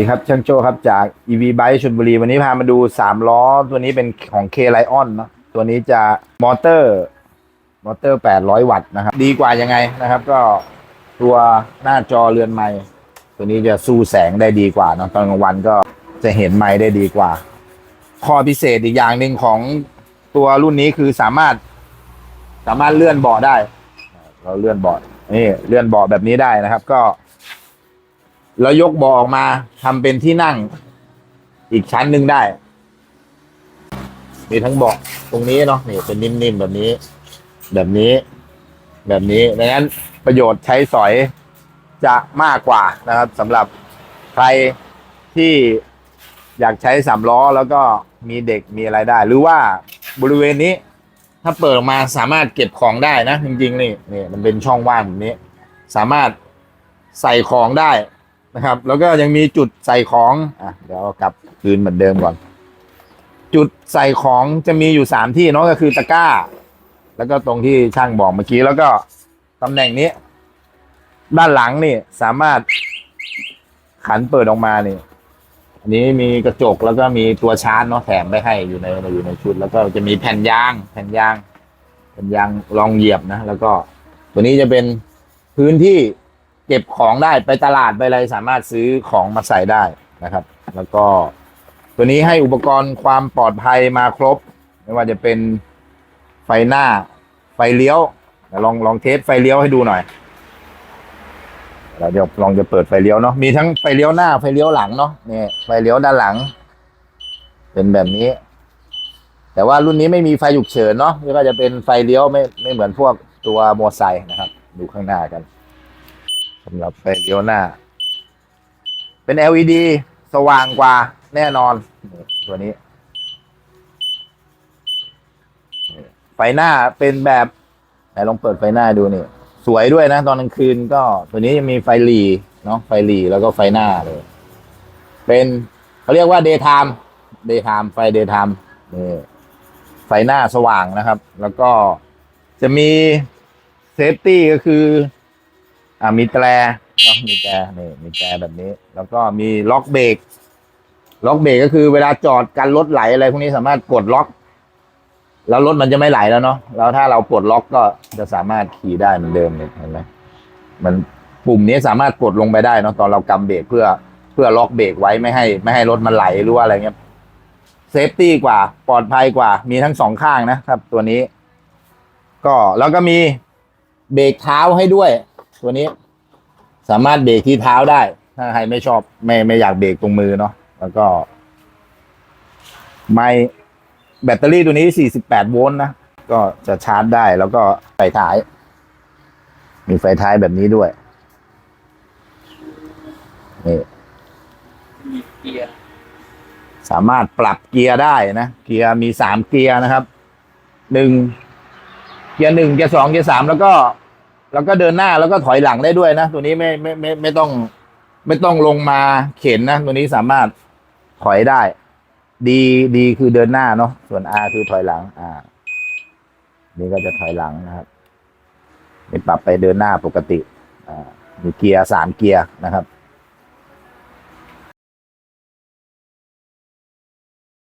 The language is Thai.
สวัสดีครับช่างโจครับจาก EV Bike ชลบุรี วันนี้พามาดู 3 ล้อ ตัวนี้เป็นของ K Lion เนะตัวนี้จะมอเตอร์มอเตอร์ 800 วัตต์นะครับ ดีกว่ายังไงนะครับ ก็ตัวหน้าจอเรือนไม้ตัวนี้จะสู้แสงได้ดีกว่าเนะตอนกลางวันก็จะเห็นไม้ได้ดีกว่า ข้อพิเศษอีกอย่างหนึ่งของตัวรุ่นนี้คือสามารถ สามารถเลื่อนเบาะได้ เราเลื่อนเบาะนี่เลื่อนเบาะแบบนี้ได้นะครับ ก็ แล้วยกเบาะออกมาทำเป็นที่นั่ง อีกชั้นหนึ่งได้ มีทั้งเบาะตรงนี้เนาะนี่เป็นนิ่มๆแบบนี้ แบบนี้ แบบนี้ดังนั้นประโยชน์ใช้สอยจะมากกว่านะครับสำหรับใครที่อยากใช้สามล้อแล้วก็มีเด็กมีอะไรได้ หรือว่าบริเวณนี้ ถ้าเปิดออกมาสามารถเก็บของได้นะ จริงๆนี่นี่มันเป็นช่องว่างแบบนี้ สามารถใส่ของได้ นะครับ แล้วก็ยังมีจุดใส่ของอะเดี๋ยวกลับคืนเหมือนเดิมก่อน จุดใส่ของจะมีอยู่สามที่เนาะก็คือตะกร้า แล้วก็ตรงที่ช่างบอกเมื่อกี้แล้วก็ตำแหน่งนี้ ด้านหลังนี่สามารถขันเปิดออกมานี่อันนี้มีกระจกแล้วก็มีตัวชาร์จเนาะแถมไปให้อยู่ในอยู่ในชุด แล้วก็จะมีแผ่นยาง แผ่นยางแผ่นยางรองเหยียบนะแล้วก็ตัวนี้จะเป็นพื้นที่ เก็บของได้ไปตลาดไปอะไรสามารถซื้อของมาใส่ได้นะครับ แล้วก็ตัวนี้ให้อุปกรณ์ความปลอดภัยมาครบ ไม่ว่าจะเป็นไฟหน้า ไฟเลี้ยวลองลองเทสไฟเลี้ยวให้ดูหน่อยเราเดี๋ยวลองจะเปิดไฟเลี้ยวเนาะมีทั้งไฟเลี้ยวหน้าไฟเลี้ยวหลังเนาะนี่ไฟเลี้ยวด้านหลัง เป็นแบบนี้ แต่ว่ารุ่นนี้ไม่มีไฟฉุกเฉินเนาะนี่ก็จะเป็นไฟเลี้ยวไม่ไม่เหมือนพวกตัวมอไซค์นะครับ ดูข้างหน้ากัน สำหรับไฟเลี้ยวหน้า เป็น LED สว่างกว่าแน่นอน ตัวนี้ ไฟหน้าเป็นแบบไหนลองเปิดไฟหน้าดูนี่ สวยด้วยนะ ตอนกลางคืนก็ตัวนี้จะมีไฟหลีเนาะไฟหลีแล้วก็ไฟหน้าเลย เป็นเขาเรียกว่า daytime daytime ไฟ daytime นี่ไฟหน้าสว่างนะครับ แล้วก็จะมีเซฟตี้ก็คือ อ่ามีแตรเนาะมีแตรนี่มีแตรแบบนี้ แล้วก็มีล็อกเบรกล็อกเบรกก็คือเวลาจอดกันรถไหลอะไรพวกนี้สามารถกดล็อก แล้วรถมันจะไม่ไหลแล้วเนาะแล้วถ้าเราปลดล็อกก็จะสามารถขี่ได้เหมือนเดิมเลยเห็นไหมมันปุ่มนี้สามารถกดลงไปได้เนาะตอนเรากำเบรกเพื่อเพื่อล็อกเบรกไว้ไม่ให้ ไม่ให้รถมันไหลหรือว่าอะไรเงี้ยเซฟตี้กว่าปลอดภัยกว่า มีทั้งสองข้างนะครับ ตัวนี้ ก็แล้วก็มีเบรกเท้าให้ด้วย ตัวนี้สามารถเบรกที่เท้าได้ ถ้าใครไม่ชอบไม่ไม่อยากเบรกตรงมือเนาะแล้วก็ ไม่แบตเตอรี่ตัวนี้ 48 โวลต์นะ ก็จะชาร์จได้แล้วก็ไฟท้าย มีไฟท้ายแบบนี้ด้วย นี่มีเกียร์สามารถปรับเกียร์ได้นะ เกียร์มีสามเกียร์นะครับ หนึ่ง เกียร์หนึ่งเกียร์สองเกียร์สามแล้วก็ แล้วก็เดินหน้าแล้วก็ถอยหลังได้ด้วยนะ ตัวนี้ไม่ไม่ไม่ไม่ต้อง ไม่ต้องลงมาเข็นนะ ตัวนี้สามารถถอยได้ ดีดีคือเดินหน้าเนาะส่วน R คือถอยหลัง อ่า นี่ก็จะถอยหลังนะครับนี่ปรับไปเดินหน้าปกติ อ่ามีเกียร์สามเกียร์นะครับ